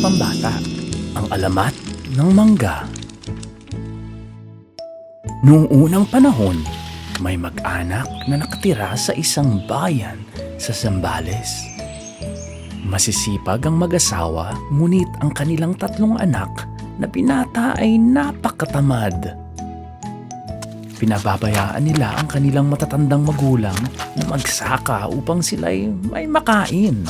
pambata, ang alamat ng mangga. Noong unang panahon, may mag-anak na nakatira sa isang bayan sa Zambales. Masisipag ang mag-asawa, ngunit ang kanilang tatlong anak na binata ay napakatamad. Pinababayaan nila ang kanilang matatandang magulang na magsaka upang sila'y may makain.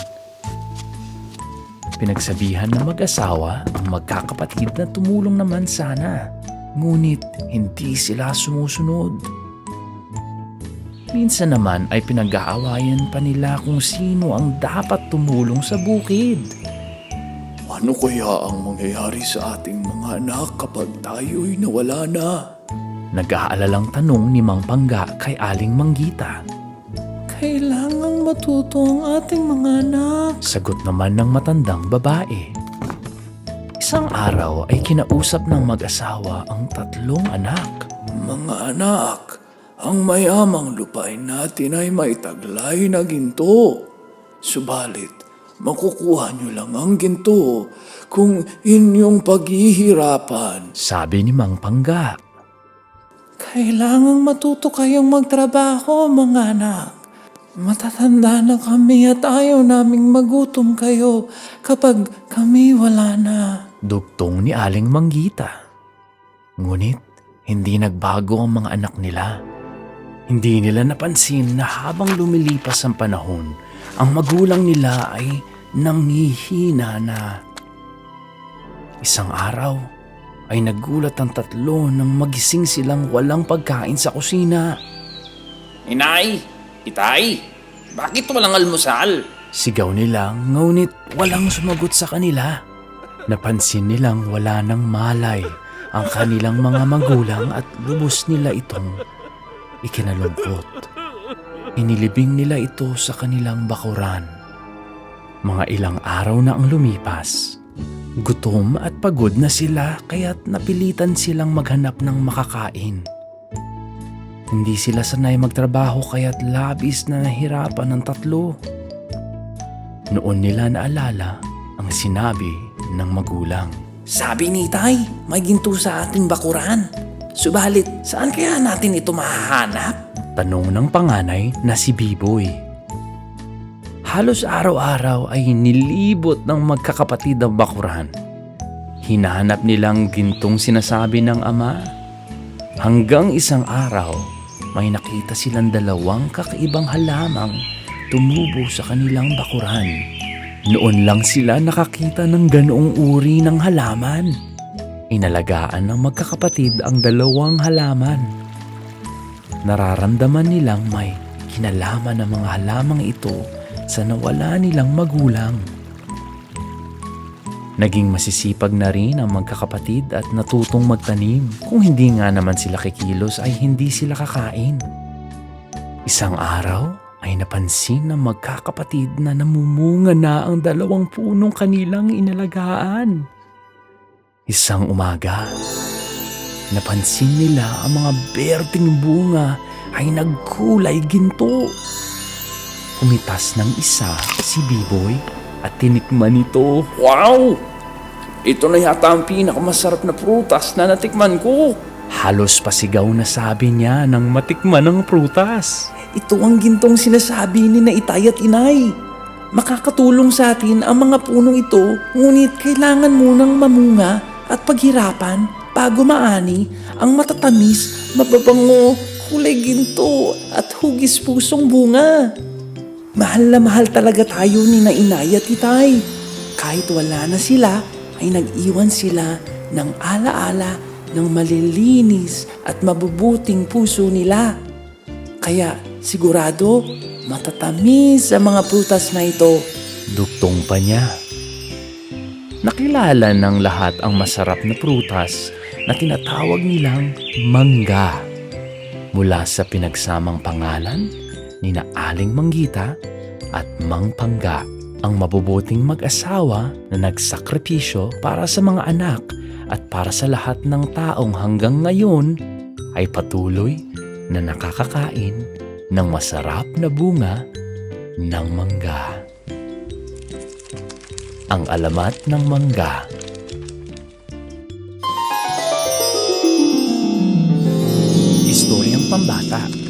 Pinagsabihan ng mag-asawa ang magkakapatid na tumulong naman sana. Ngunit hindi sila sumusunod. Minsan naman ay pinag-aawayan pa nila kung sino ang dapat tumulong sa bukid. Ano kaya ang mangyayari sa ating mga anak kapag tayo'y nawala na? Nag-aalalang tanong ni Mang Pangga kay Aling Manggita. Kailangang matuto ang ating mga anak. Sagot naman ng matandang babae. Isang araw ay kinausap ng mag-asawa ang tatlong anak. Mga anak, ang mayamang lupain natin ay may taglay na ginto. Subalit, makukuha nyo lang ang ginto kung inyong paghihirapan. Sabi ni Mang Pangga. Kailangang matuto kayong magtrabaho, mga anak. Matatanda na kami at ayaw naming magutom kayo kapag kami wala na. Dugtong ni Aling Manggita. Ngunit hindi nagbago ang mga anak nila. Hindi nila napansin na habang lumilipas ang panahon, ang magulang nila ay nangihina na. Isang araw ay nagulat ang tatlo nang magising silang walang pagkain sa kusina. Inay! Itay! Bakit walang almusal? Sigaw nila ngunit walang sumagot sa kanila. Napansin nilang wala ng malay ang kanilang mga magulang at lubos nila itong ikinalungkot. Inilibing nila ito sa kanilang bakuran. Mga ilang araw na ang lumipas. Gutom at pagod na sila kaya't napilitan silang maghanap ng makakain. Hindi sila sanay magtrabaho kaya't labis na nahirapan ng tatlo. Noon nila naalala ang sinabi ng magulang. Sabi ni Itay, may ginto sa ating bakuran. Subalit, saan kaya natin ito mahahanap? Tanong ng panganay na si Biboy. Halos araw-araw ay nilibot ng magkakapatid ang bakuran. Hinahanap nilang gintong sinasabi ng ama. Hanggang isang araw, may nakita silang dalawang kakaibang halamang tumubo sa kanilang bakuran. Noon lang sila nakakita ng ganoong uri ng halaman. Inalagaan ng magkakapatid ang dalawang halaman. Nararamdaman nilang may kinalaman ng mga halamang ito sa nawala nilang magulang. Naging masisipag na rin ang magkakapatid at natutong magtanim. Kung hindi nga naman sila kikilos ay hindi sila kakain. Isang araw ay napansin ng magkakapatid na namumunga na ang dalawang punong kanilang inalagaan. Isang umaga, napansin nila ang mga berting bunga ay nagkulay ginto. Kumitas ng isa si Biboy at tinikman ito. Wow! Ito na yata ang pinakamasarap na prutas na natikman ko. Halos pasigaw na sabi niya nang matikman ng prutas. Ito ang gintong sinasabi ni na Itay at Inay. Makakatulong sa atin ang mga punong ito, ngunit kailangan munang mamunga at paghirapan bago maani ang matatamis, mababango, kulay ginto at hugis pusong bunga. Mahal na mahal talaga tayo ni na Inay at Itay. Kahit wala na sila, ay nag-iwan sila ng alaala ng malilinis at mabubuting puso nila. Kaya sigurado matatamis ang mga prutas na ito. Duktong pa niya. Nakilala ng lahat ang masarap na prutas na tinatawag nilang mangga. Mula sa pinagsamang pangalan ni na Aling Manggita at Mang Pangga, ang mabubuting mag-asawa na nagsakripisyo para sa mga anak at para sa lahat ng taong hanggang ngayon ay patuloy na nakakakain ng masarap na bunga ng mangga. ang alamat ng mangga. Istoryang pambata